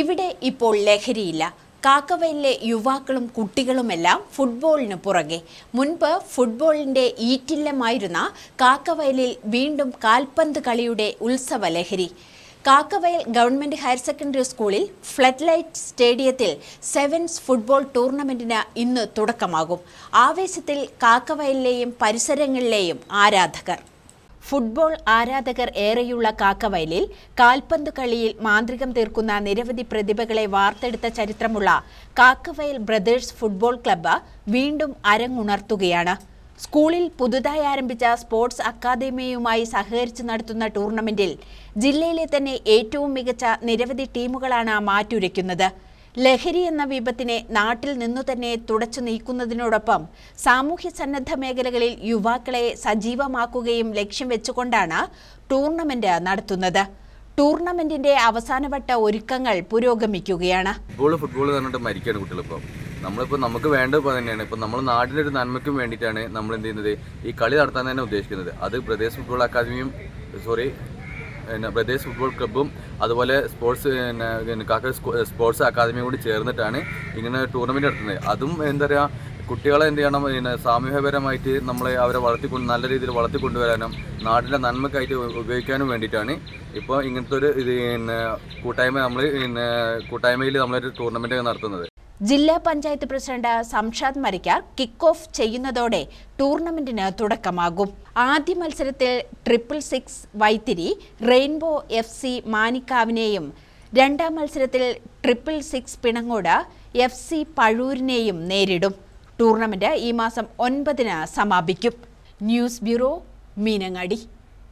ഇവിടെ ഇപ്പോൾ ലഹരിയില്ല. കാക്കവയലിലെ യുവാക്കളും കുട്ടികളുമെല്ലാം ഫുട്ബോളിന് പുറകെ. മുൻപ് ഫുട്ബോളിന്റെ ഈറ്റില്ലമായിരുന്ന കാക്കവയലിൽ വീണ്ടും കാൽപന്ത് കളിയുടെ ഉത്സവ ലഹരി കാക്കവയൽ ഗവൺമെന്റ് ഹയർ സെക്കൻഡറി സ്കൂളിൽ ഫ്ലഡ് ലൈറ്റ് സ്റ്റേഡിയത്തിൽ സെവൻസ് ഫുട്ബോൾ ടൂർണമെന്റിന് ഇന്ന് തുടക്കമാകും. ആവേശത്തിൽ കാക്കവയലിലെയും പരിസരങ്ങളിലെയും ആരാധകർ. ഫുട്ബോൾ ആരാധകർ ഏറെയുള്ള കാക്കവയലിൽ കാൽപന്ത് കളിയിൽ മാന്ത്രികം തീർക്കുന്ന നിരവധി പ്രതിഭകളെ വാർത്തെടുത്ത ചരിത്രമുള്ള കാക്കവയൽ ബ്രദേഴ്സ് ഫുട്ബോൾ ക്ലബ്ബ് വീണ്ടും അരങ്ങുണർത്തുകയാണ്. സ്കൂളിൽ പുതുതായി ആരംഭിച്ച സ്പോർട്സ് അക്കാദമിയുമായി സഹകരിച്ച് നടത്തുന്ന ടൂർണമെന്റിൽ ജില്ലയിലെ തന്നെ ഏറ്റവും മികച്ച നിരവധി ടീമുകളാണ് മാറ്റുരയ്ക്കുന്നത്. ലഹരി എന്ന വിപത്തിനെ നാട്ടിൽ നിന്നു തന്നെ തുടച്ചു നീക്കുന്നതിനോടൊപ്പം സാമൂഹ്യ സന്നദ്ധ മേഖലകളിൽ യുവാക്കളെ സജീവമാക്കുകയും ലക്ഷ്യം വെച്ചുകൊണ്ടാണ് ടൂർണമെന്റ് നടത്തുന്നത്. ടൂർണമെന്റിന്റെ അവസാനവട്ട ഒരുക്കങ്ങൾ പുരോഗമിക്കുകയാണ്. ഫുട്ബോൾ ഫുട്ബോൾ നമ്മളിപ്പോൾ നമുക്ക് വേണ്ടത് ഇപ്പോൾ തന്നെയാണ്. ഇപ്പം നമ്മൾ നാടിന്റെ ഒരു നന്മയ്ക്കും വേണ്ടിയിട്ടാണ് നമ്മൾ എന്ത് ചെയ്യുന്നത്? ഈ കളി നടത്താൻ തന്നെ ഉദ്ദേശിക്കുന്നത്. അത് പ്രദേശ് ഫുട്ബോൾ അക്കാദമിയും സോറി പിന്നെ ബ്രദേഴ്സ് ഫുട്ബോൾ ക്ലബ്ബും അതുപോലെ സ്പോർട്സ് പിന്നെ കാക്ക സ്പോർട്സ് അക്കാദമിയും കൂടി ചേർന്നിട്ടാണ് ഇങ്ങനെ ടൂർണമെന്റ് നടത്തുന്നത്. അതും എന്താ പറയുക കുട്ടികളെ എന്ത് ചെയ്യണം പിന്നെ സാമൂഹ്യപരമായിട്ട് നമ്മളെ അവരെ വളർത്തിക്കൊണ്ട് നല്ല രീതിയിൽ വളർത്തിക്കൊണ്ടുവരാനും നാടിന്റെ നന്മക്കായിട്ട് ഉപയോഗിക്കാനും വേണ്ടിയിട്ടാണ്. ഇപ്പോൾ ഇങ്ങനത്തെ ഒരു ഇത് പിന്നെ കൂട്ടായ്മ നമ്മൾ പിന്നെ കൂട്ടായ്മയിൽ നമ്മളൊരു ടൂർണമെന്റ് നടത്തുന്നത്. ജില്ലാ panchayat president Samshad Marikkar kick off ചെയ്യുന്നതോടെ ടൂർണമെന്റിന് തുടക്കമാകും. ആദ്യ മത്സരത്തിൽ triple six Vythiri rainbow F C മാനിക്കാവിനെയും രണ്ടാം മത്സരത്തിൽ triple six Pinangode F C പഴൂരിനെയും നേരിടും. ടൂർണമെന്റ് ഈ മാസം ഒൻപതിന് സമാപിക്കും. News bureau Meenangadi.